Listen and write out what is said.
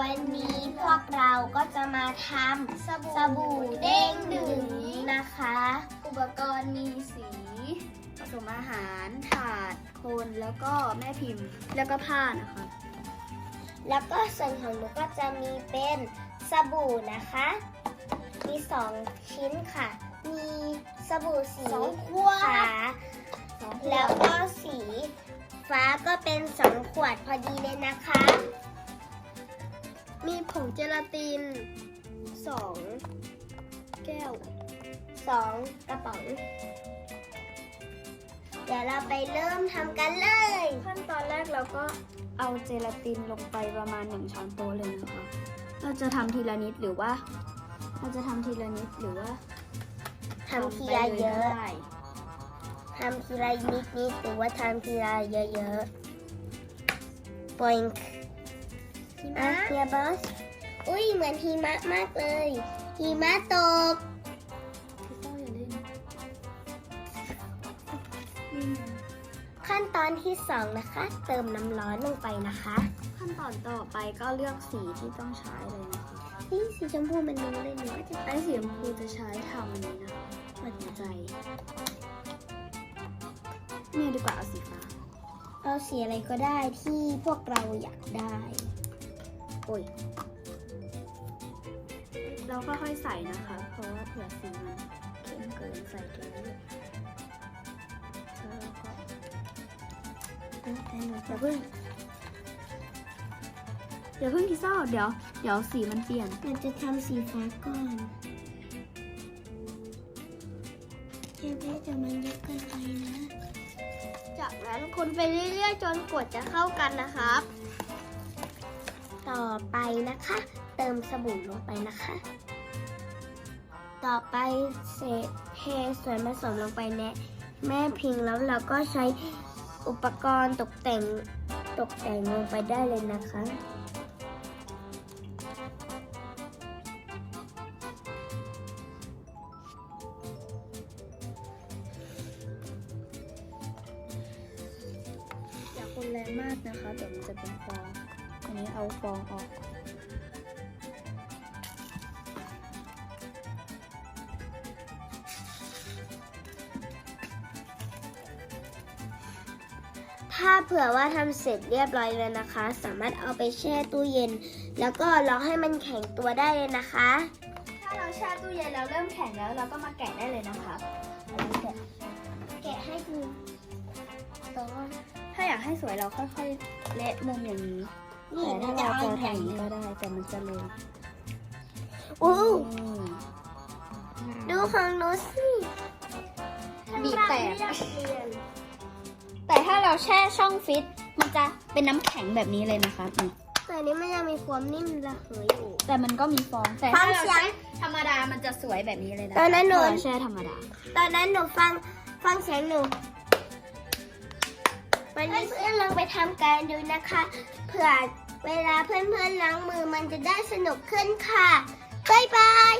วันนี้พวกเราก็จะมาทำสบู่เด้งดึงนะคะ อุปกรณ์มีสีผสมอาหารถาดโคนแล้วก็แม่พิมพ์แล้วก็ผ้านะคะ แล้วก็ส่วนของหนูก็จะมีเป็นสบู่นะคะ มีสองชิ้นค่ะ มีสบู่สีสองขวดขาแล้วก็สีฟ้าก็เป็นสองขวดพอดีเลยนะคะ มีผงเจลาตินสองแก้วสองกระป๋อง เดี๋ยวเราไปเริ่มทำกันเลย ขั้นตอนแรกเราก็เอาเจลาตินลงไปประมาณหนึ่งช้อนโต๊ะเลยนะคะ เราจะทำทีละนิดหรือว่า เราจะทำทีละนิดหรือว่าทำทีละเยอะได้ทำทีละนิดนิดๆหรือว่าทำทีละเยอะๆปอย ค์อะเฮียบอส อุ้ยเหมือนหิมะมากเลย หิมะตกพี่เต้าอย่าเล่นขั้นตอนที่สองนะคะ เติมน้ำร้อนลงไปนะคะ ขั้นตอนต่อไปก็เลือกสีที่ต้องใช้เลยนะคะนี่สีชมพูมันรู้เลยเนาะจะไอ้สีชมพูจะใช้ทำอันนี้นะคะหัวใจเนี่ยดีกว่าเอาสีฟ้า เอาสีอะไรก็ได้ที่พวกเราอยากได้ โอ้ย เราค่อยๆใส่นะคะ เพราะว่าเผื่อสีมันเข้มเกินใส่เกินแล้วเราก็แต่หนูอย่าจะเพิ่งอย่าเพิ่งคิดเศร้าเดี๋ยว เดี๋ยวสีมันเปลี่ยนหนูจะทำสีฟ้าก่อนเดี๋ยวแม่จะมันเยอะเกินไปนะจากนั้นคนไปเรื่อยๆ จนกว่าจะเข้ากันนะครับ ต่อไปนะคะ เติมสบู่ลงไปนะคะ ต่อไปเศษเทส่วนผสมลงไปในแม่พิงแล้วเราก็ใช้อุปกรณ์ตกแต่งตกแต่งลงไปได้เลยนะคะอย่าคนแรงมากนะคะเดี๋ยวมันจะเป็นฟอง นนี้เอาฟองออก ถ้าเผื่อว่าทำเสร็จเรียบร้อยแล้วนะคะ สามารถเอาไปแช่ตู้เย็น แล้วก็รอให้มันแข็งตัวได้เลยนะคะ ถ้าเราแช่ตู้เย็นแล้วเริ่มแข็งแล้วเราก็มาแกะได้เลยนะคะแกะให้ดูตอนถ้าอยากให้สวยเราค่อยๆเละมุมอย่างนี้ นี่แต่มันถ้าจะเราเอาจะใหญ่ทำอย่างนี้เลก็ยได้แต่มันจะเร็วอู้นี่ดูของหนูสิบีบแตก แต่ถ้าเราแช่ช่องฟิต มันจะเป็นน้ำแข็งแบบนี้เลยนะคะนี่แต่อันนี้มันยังมีความนิ่มระเหยอยู่ แต่มันก็มีฟองแต่ฟัถ้างเราเสียงแช่ธรรมดามันจะสวยแบบนี้เลยนะตอนนั้นหนู ถ้าเราแช่ธรรมดา ตอนนั้นหนูฟังฟังเสียงหนูวันนี้เพื่อนลองไปทำกันดูนะคะเผื่อ เวลาเพื่อนๆล้างมือมันจะได้สนุกขึ้นค่ะ บ๊ายบาย